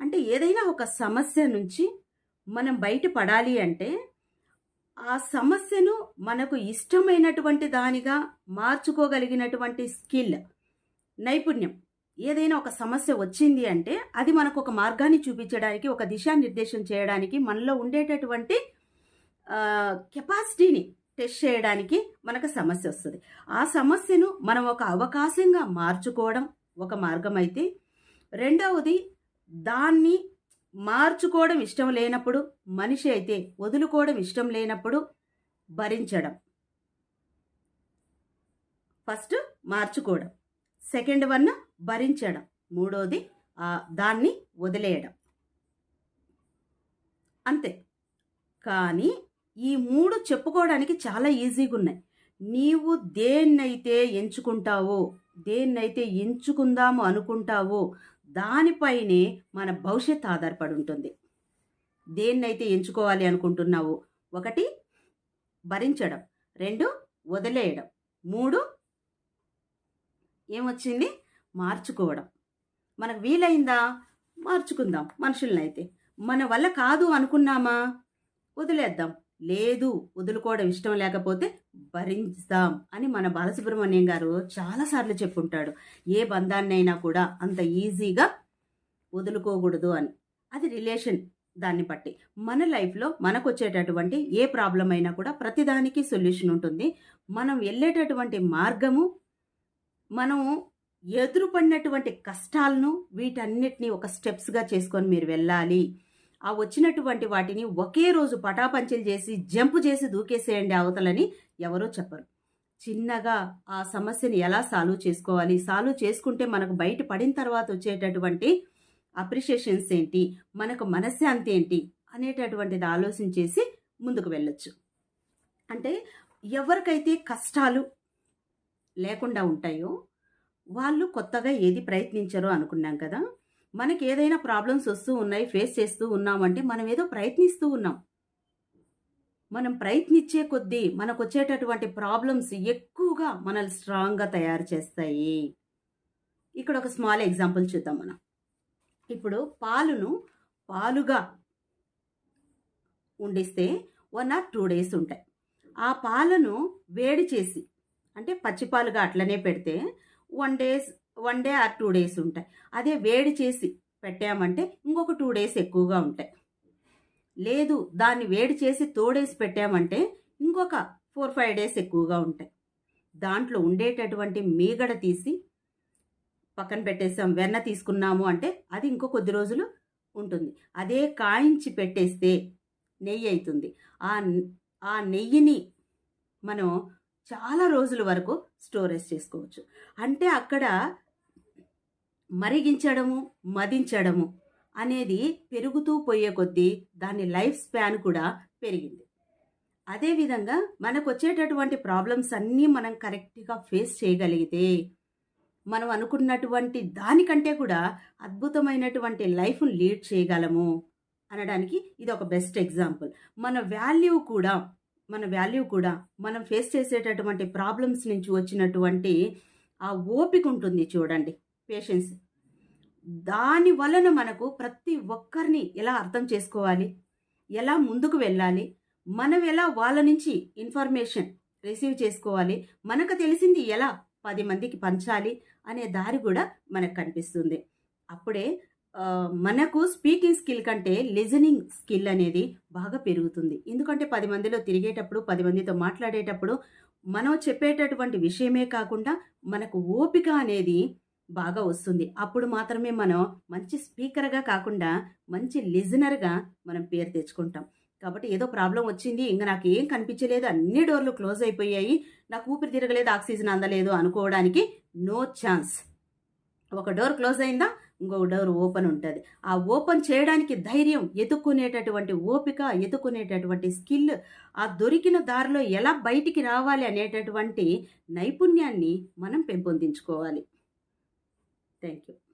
అంటే ఏదైనా ఒక సమస్య నుంచి మనం బయటపడాలి అంటే ఆ సమస్యను మనకు ఇష్టమైనటువంటి దానిగా మార్చుకోగలిగినటువంటి స్కిల్ నైపుణ్యం ఏదైనా ఒక సమస్య వచ్చింది అంటే అది మనకు ఒక మార్గాన్ని చూపించడానికి ఒక దిశానిర్దేశం చేయడానికి మనలో ఉండేటటువంటి కెపాసిటీని టెస్ట్ చేయడానికి మనకు సమస్య వస్తుంది. ఆ సమస్యను మనం ఒక అవకాశంగా మార్చుకోవడం ఒక మార్గం అయితే రెండవది దాన్ని మార్చుకోవడం ఇష్టం లేనప్పుడు మనిషి అయితే వదులుకోవడం ఇష్టం లేనప్పుడు భరించడం. ఫస్ట్ మార్చుకోవడం. సెకండ్ వన్ భరించడం. మూడోది దాన్ని వదిలేయడం. అంతే. కానీ ఈ మూడు చెప్పుకోవడానికి చాలా ఈజీగా ఉన్నాయి. నీవు దేన్నైతే ఎంచుకుంటావో దేన్నైతే ఎంచుకుందాము అనుకుంటావో దానిపైనే మన భవిష్యత్ ఆధారపడి ఉంటుంది దేన్నైతే ఎంచుకోవాలి అనుకుంటున్నావో ఒకటి భరించడం. రెండు వదిలేయడం. మూడు ఏమొచ్చింది? మార్చుకోవడం. మనకు వీలైందా? మార్చుకుందాం మనుషులనైతే. మన వల్ల కాదు అనుకున్నామా? వదిలేద్దాం. లేదు వదులుకోవడం ఇష్టం లేకపోతే భరించుదాం అని మన బాలసుబ్రహ్మణ్యం గారు చాలాసార్లు చెప్పుంటాడు. ఏ బంధాన్నైనా కూడా అంత ఈజీగా వదులుకోకూడదు అని. అది రిలేషన్ దాన్ని బట్టి. మన లైఫ్లో మనకు వచ్చేటటువంటి ఏ ప్రాబ్లం అయినా కూడా ప్రతిదానికి సొల్యూషన్ ఉంటుంది. మనం వెళ్ళేటటువంటి మార్గము మనం ఎదురుపడినటువంటి కష్టాలను వీటన్నిటిని ఒక స్టెప్స్గా చేసుకొని మీరు వెళ్ళాలి. ఆ వచ్చినటువంటి వాటిని ఒకే రోజు పటాపంచలు చేసి జంపు చేసి దూకేసేయండి అవతలని ఎవరో చెప్పరు. చిన్నగా ఆ సమస్యని ఎలా సాల్వ్ చేసుకోవాలి? సాల్వ్ చేసుకుంటే మనకు బయట పడిన తర్వాత వచ్చేటటువంటి అప్రిషియేషన్స్ ఏంటి? మనకు మనశ్శాంతి ఏంటి? అనేటటువంటిది ఆలోచించేసి ముందుకు వెళ్ళొచ్చు. అంటే ఎవరికైతే కష్టాలు లేకుండా ఉంటాయో వాళ్ళు కొత్తగా ఏది ప్రయత్నించరో అనుకున్నాం కదా మనకి ఏదైనా ప్రాబ్లమ్స్ వస్తూ ఉన్నాయి ఫేస్ చేస్తూ ఉన్నామంటే మనం ఏదో ప్రయత్నిస్తూ ఉన్నాం. మనం ప్రయత్నించే కొద్దీ మనకు వచ్చేటటువంటి ప్రాబ్లమ్స్ ఎక్కువగా మనల్ని స్ట్రాంగ్గా తయారు చేస్తాయి. ఇక్కడ ఒక స్మాల్ ఎగ్జాంపుల్ చూద్దాం మనం. ఇప్పుడు పాలును పాలుగా ఉండిస్తే వన్ ఆర్ టూ డేస్ ఉంటాయి. ఆ పాలను వేడి చేసి అంటే పచ్చిపాలుగా అట్లనే పెడితే one days one day or two days ఉంటాయి. అదే వేడి చేసి పెట్టామంటే ఇంకొక టూ డేస్ ఎక్కువగా ఉంటాయి. లేదు దాన్ని వేడి చేసి తోడేసి పెట్టామంటే ఇంకొక ఫోర్ ఫైవ్ డేస్ ఎక్కువగా ఉంటాయి. దాంట్లో ఉండేటటువంటి మీగడ తీసి పక్కన పెట్టేసాం వెన్న తీసుకున్నాము అంటే అది ఇంకో కొద్ది రోజులు ఉంటుంది. అదే కాయించి పెట్టేస్తే నెయ్యి అవుతుంది ఆ ఆ నెయ్యిని మనం చాలా రోజుల వరకు స్టోరేజ్ చేసుకోవచ్చు. అంటే అక్కడ మరిగించడము మదించడము అనేది పెరుగుతూ పోయే కొద్దీ దాని లైఫ్ స్పాన్ కూడా పెరిగింది. అదేవిధంగా మనకు వచ్చేటటువంటి ప్రాబ్లమ్స్ అన్నీ మనం కరెక్ట్గా ఫేస్ చేయగలిగితే మనం అనుకున్నటువంటి దానికంటే కూడా అద్భుతమైనటువంటి లైఫ్ను లీడ్ చేయగలము అనడానికి ఇది ఒక బెస్ట్ ఎగ్జాంపుల్. మన వాల్యూ కూడా మన వాల్యూ కూడా మనం ఫేస్ చేసేటటువంటి ప్రాబ్లమ్స్ నుంచి వచ్చినటువంటి ఆ ఓపిక ఉంటుంది చూడండి. పేషెన్స్ దాని వలన మనకు ప్రతి ఒక్కరిని ఎలా అర్థం చేసుకోవాలి? ఎలా ముందుకు వెళ్ళాలి? మనం ఎలా వాళ్ళ నుంచి ఇన్ఫర్మేషన్ రిసీవ్ చేసుకోవాలి? మనకు తెలిసింది ఎలా పది మందికి పంచాలి అనే దారి కూడా మనకు కనిపిస్తుంది. అప్పుడే మనకు స్పీకింగ్ స్కిల్ కంటే లిజనింగ్ స్కిల్ అనేది బాగా పెరుగుతుంది. ఎందుకంటే పది మందిలో తిరిగేటప్పుడు పది మందితో మాట్లాడేటప్పుడు మనం చెప్పేటటువంటి విషయమే కాకుండా మనకు ఓపిక అనేది బాగా వస్తుంది. అప్పుడు మాత్రమే మనం మంచి స్పీకర్గా కాకుండా మంచి లిజనర్గా మనం పేరు తెచ్చుకుంటాం. కాబట్టి ఏదో ప్రాబ్లం వచ్చింది ఇంకా నాకు ఏం కనిపించలేదు అన్ని డోర్లు క్లోజ్ అయిపోయాయి నాకు ఊపిరి తిరగలేదు ఆక్సిజన్ అందలేదు అనుకోవడానికి నో ఛాన్స్. ఒక డోర్ క్లోజ్ అయిందా ఇంకో డోర్ ఓపెన్ ఉంటుంది. ఆ ఓపెన్ చేయడానికి ధైర్యం ఎదుక్కునేటటువంటి ఓపిక ఎదుక్కునేటటువంటి స్కిల్ ఆ దొరికిన దారిలో ఎలా బయటికి రావాలి అనేటటువంటి నైపుణ్యాన్ని మనం పెంపొందించుకోవాలి. Thank you.